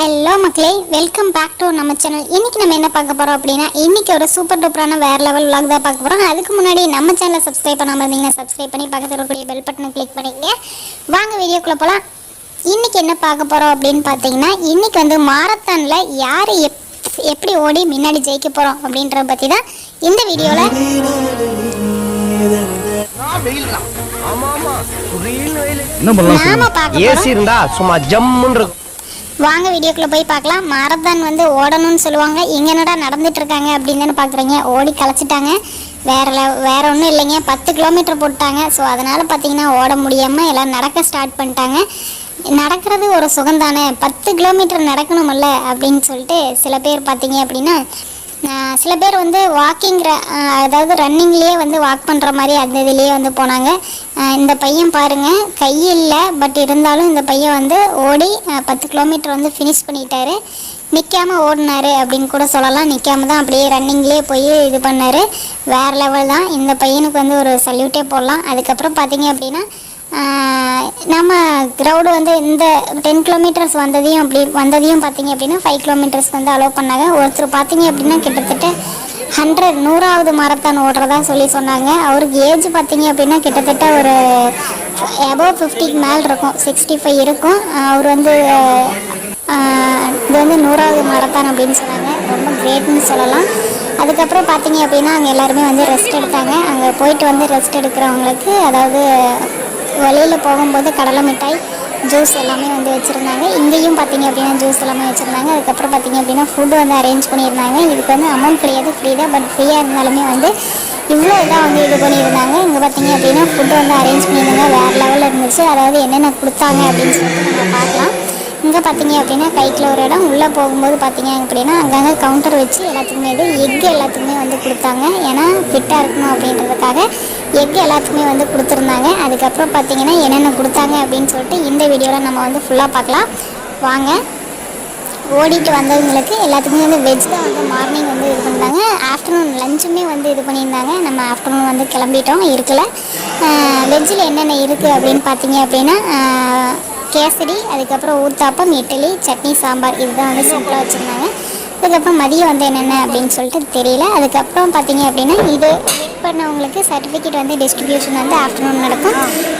Hello மக்களே welcome back to நம்ம channel இன்னைக்கு நம்ம என்ன பார்க்க போறோம் அப்படின்னா இன்னைக்கு ஒரு சூப்பர் டூப்பரான வேற லெவல் vlog தான் பார்க்க போறோம். அதுக்கு முன்னாடி நம்ம சேனலை சப்ஸ்கிரைப் பண்ணாம இருந்தீங்கன்னா சப்ஸ்கிரைப் பண்ணி பக்கத்தில் இருக்கக்கூடிய பெல் பட்டனை கிளிக் பண்ணிக்கங்க வாங்க வீடியோக்குள்ள போலாம். இன்னைக்கு என்ன பார்க்க போறோம் அப்படின்னு பார்த்தீங்கன்னா இன்னைக்கு வந்து மாரத்தான்ல யார் எப் எப்படி ஓடி முன்னாடி ஜெயிக்க போறோம் அப்படின்றத பத்தி தான் இந்த பண்ணலாம் நாம பார்க்க ஏசி இருந்தா சும்மா ஜம்முன்னு இருக்கும். வாங்க வீடியோக்குள்ளே போய் பார்க்கலாம். மாரத்தான் வந்து ஓடணும்னு சொல்லுவாங்க. இங்க என்னடா நடந்துட்டு இருக்காங்க அப்படின்னு தானே ஓடி களைச்சிட்டாங்க வேற வேற ஒன்றும் இல்லைங்க. பத்து கிலோமீட்டர் போட்டாங்க. ஸோ அதனால் பார்த்தீங்கன்னா ஓட முடியாமல் எல்லாம் நடக்க ஸ்டார்ட் பண்ணிட்டாங்க. நடக்கிறது ஒரு சுகந்தானே பத்து கிலோமீட்டர் நடக்கணுமல்ல அப்படின்னு சொல்லிட்டு சில பேர் பார்த்தீங்க அப்படின்னா சில பேர் வந்து வாக்கிங் அதாவது ரன்னிங்லேயே வந்து வாக் பண்ணுற மாதிரி அந்த இதுலேயே வந்து போனாங்க. இந்த பையன் பாருங்க கை இல்லை பட் இருந்தாலும் இந்த பையன் வந்து ஓடி பத்து கிலோமீட்டர் வந்து ஃபினிஷ் பண்ணிட்டாரு. நிற்காம ஓடினாரு அப்படின்னு கூட சொல்லலாம். நிற்காம தான் அப்படியே ரன்னிங்லேயே போய் இது பண்ணார். வேறு லெவல் தான். இந்த பையனுக்கு வந்து ஒரு சல்யூட்டே போடலாம். அதுக்கப்புறம் பார்த்தீங்க அப்படின்னா நம்ம க்ரௌடு வந்து இந்த டென் கிலோமீட்டர்ஸ் வந்ததையும் அப்படி வந்ததையும் பார்த்தீங்க அப்படின்னா ஃபைவ் கிலோமீட்டர்ஸ் வந்து அலோவ் பண்ணாங்க. ஒருத்தர் பார்த்தீங்க அப்படின்னா கிட்டத்தட்ட ஹண்ட்ரட் நூறாவது மாரத்தான் ஓடுறதா சொல்லி சொன்னாங்க. அவருக்கு ஏஜ் பார்த்தீங்க அப்படின்னா கிட்டத்தட்ட ஒரு எபோவ் ஃபிஃப்டிக்கு மேல் இருக்கும். சிக்ஸ்டி ஃபைவ் இருக்கும். அவர் வந்து இது வந்து நூறாவது மாரத்தான் அப்படின்னு சொன்னாங்க. ரொம்ப கிரேட்னு சொல்லலாம். அதுக்கப்புறம் பார்த்தீங்க அப்படின்னா அங்கே எல்லாருமே வந்து ரெஸ்ட் எடுத்தாங்க. அங்கே போயிட்டு வந்து ரெஸ்ட் எடுக்கிறவங்களுக்கு அதாவது வெளியில் போகும்போது கடலை மிட்டாய் ஜூஸ் எல்லாமே வந்து வச்சுருந்தாங்க. இங்கேயும் பார்த்தீங்க அப்படின்னா ஜூஸ் எல்லாமே வச்சுருந்தாங்க. அதுக்கப்புறம் பார்த்தீங்க அப்படின்னா ஃபுட் வந்து அரேஞ்ச் பண்ணியிருந்தாங்க. இதுக்கு வந்து அமௌண்ட் கிடையாது ஃப்ரீ தான். பட் ஃப்ரீயாக இருந்தாலுமே வந்து இவ்வளோ இதாக வந்து இது பண்ணியிருந்தாங்க. இங்கே பார்த்தீங்க அப்படின்னா ஃபுட் வந்து அரேஞ்ச் பண்ணியிருந்தாங்க. வேறு லெவலில் இருந்துச்சு. அதாவது என்னென்ன கொடுத்தாங்க அப்படின்னு சொல்லிட்டு நம்ம பார்க்கலாம். இங்கே பார்த்தீங்க அப்படின்னா கைக்கில் ஒரு இடம். உள்ளே போகும்போது பார்த்தீங்க அப்படின்னா அங்கங்கே கவுண்டர் வச்சு எல்லாத்துக்குமே இது எக் எல்லாத்துக்குமே வந்து கொடுத்தாங்க. ஏன்னா ஃபிட்டாக இருக்கணும் அப்படின்றதுக்காக எக் எல்லாத்துக்குமே வந்து கொடுத்துருந்தாங்க. அதுக்கப்புறம் பார்த்தீங்கன்னா என்னென்ன கொடுத்தாங்க அப்படின்னு சொல்லிட்டு இந்த வீடியோவில் நம்ம வந்து ஃபுல்லாக பார்க்கலாம். வாங்க. ஓடிட்டு வந்தவங்களுக்கு எல்லாத்துக்குமே வந்து வெஜ் தான் வந்து மார்னிங் வந்து இது பண்ணாங்க ஆஃப்டர்நூன் லஞ்சுமே வந்து இது பண்ணியிருந்தாங்க. நம்ம ஆஃப்டர்நூன் வந்து கிளம்பிட்டோம். இருக்கல. வெஜ்ஜில் என்னென்ன இருக்குது அப்படின்னு பார்த்தீங்க அப்படின்னா கேசரி அதுக்கப்புறம் ஊத்தாப்பம் இட்லி சட்னி சாம்பார். இதுதான் வந்து சூப்பராக வச்சுருந்தாங்க. அதுக்கப்புறம் மதியம் வந்து என்னென்ன அப்படின்னு சொல்லிட்டு தெரியல. அதுக்கப்புறம் பார்த்தீங்க அப்படின்னா இது வெயிட் பண்ணவங்களுக்கு சர்டிஃபிகேட் வந்து டிஸ்ட்ரிபியூஷன் வந்து ஆஃப்டர்நூன் நடக்கும்.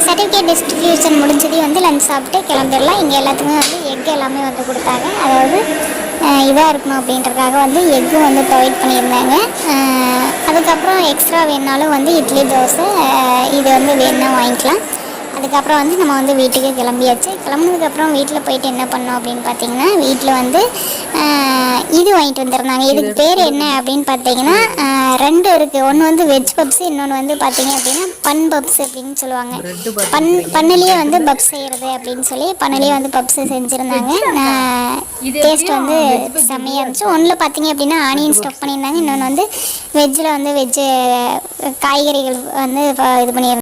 சர்டிஃபிகேட் டிஸ்ட்ரிபியூஷன் முடிஞ்சதே வந்து லஞ்ச் சாப்பிட்டு கிளம்பிடலாம். இங்கே எல்லாத்துக்குமே வந்து எக் எல்லாமே வந்து கொடுத்தாங்க. அதாவது இதாக இருக்கணும் அப்படின்றதுக்காக வந்து எக்கும் வந்து ப்ரொவைட் பண்ணியிருந்தாங்க. அதுக்கப்புறம் எக்ஸ்ட்ரா வேணுனாலும் வந்து இட்லி தோசை இது வந்து வேணும்னா வாங்கிக்கலாம். அதுக்கப்புறம் வந்து நம்ம வந்து வீட்டுக்கு கிளம்பியாச்சு. கிளம்புனதுக்கப்புறம் வீட்டில் போயிட்டு என்ன பண்ணோம் அப்படின்னு பார்த்தீங்கன்னா வீட்டில் வந்து இது வாங்கிட்டு வந்திருந்தாங்க. இதுக்கு பேர் என்ன அப்படின்னு பார்த்தீங்கன்னா ரெண்டு இருக்குது ஒன்று வந்து வெஜ் பப்ஸ் இன்னொன்று வந்து பார்த்தீங்க அப்படின்னா பன் பப்ஸ் அப்படின்னு சொல்லுவாங்க. பன் பண்ணுலேயே வந்து பப்ஸ் செய்கிறது அப்படின்னு சொல்லி பண்ணுலேயே வந்து பப்ஸ் செஞ்சுருந்தாங்க. டேஸ்ட் வந்து செம்மையாக இருந்துச்சு. ஒன்றில் பார்த்தீங்க அப்படின்னா ஆனியன் ஸ்டஃப் பண்ணியிருந்தாங்க. இன்னொன்று வந்து வெஜ்ஜில் வந்து வெஜ்ஜு காய்கறிகள் வந்து இது பண்ணியிருந்தாங்க.